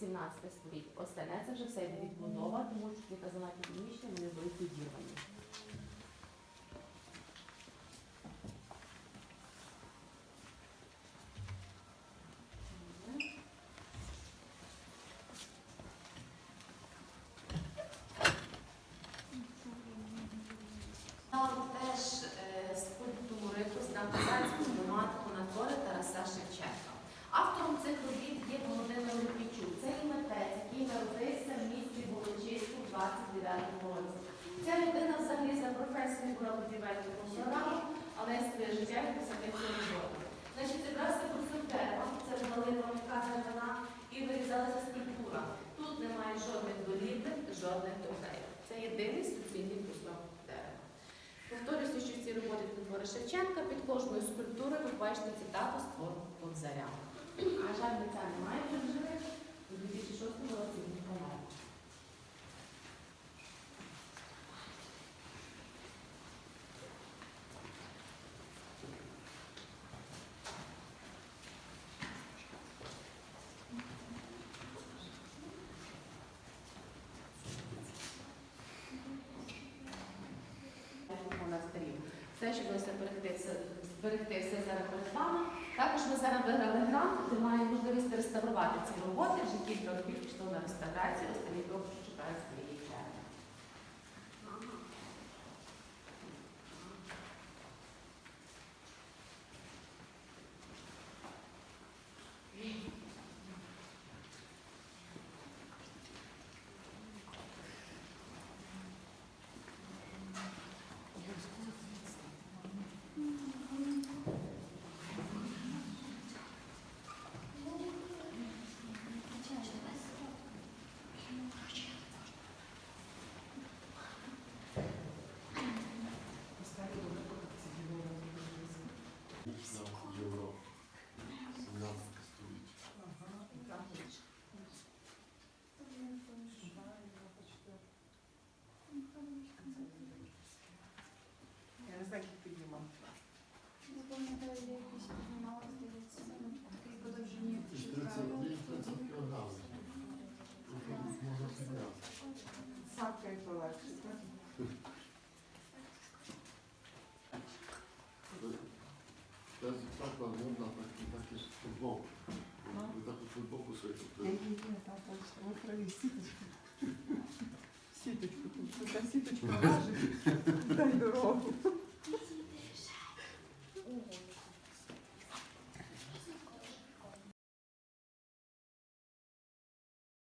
17 століття. Остальне це вже все відбудова, тому що ті казанаті вони були підірвані. 2009 році. Ця людина взагалі за професією була будівельним програму, але своє життя і посадився роботу. Значить, якраз це консультера, це була липа вина і вирізалася скульптура. Тут немає жодних долітних, жодних духей. Це єдиний суцільний кусок дерева. Повторюся, що ці роботи твори Шевченка під кожною скульптурою ви бачите цитату з твору Кобзаря. На жаль, це немає. Монастирів. Все, що вдалося зберегти, зберегти все зараз перед вами. Також ми зараз виграли грант, де маємо можливість реставрувати ці роботи. Вже кілька років пішло на реставрацію, останні роки чекають своєї черги. вам? Не пам'ятаю, де якісь піднімала, здається, на такій подовжині. Із 31, 30 кілограмів. Може, підняти. Сапка і полегше, так? Я так можна так і футболку. Ви таку футболку свою Я її так ось провів сіточку. Сіточку, тут така сіточка лежить.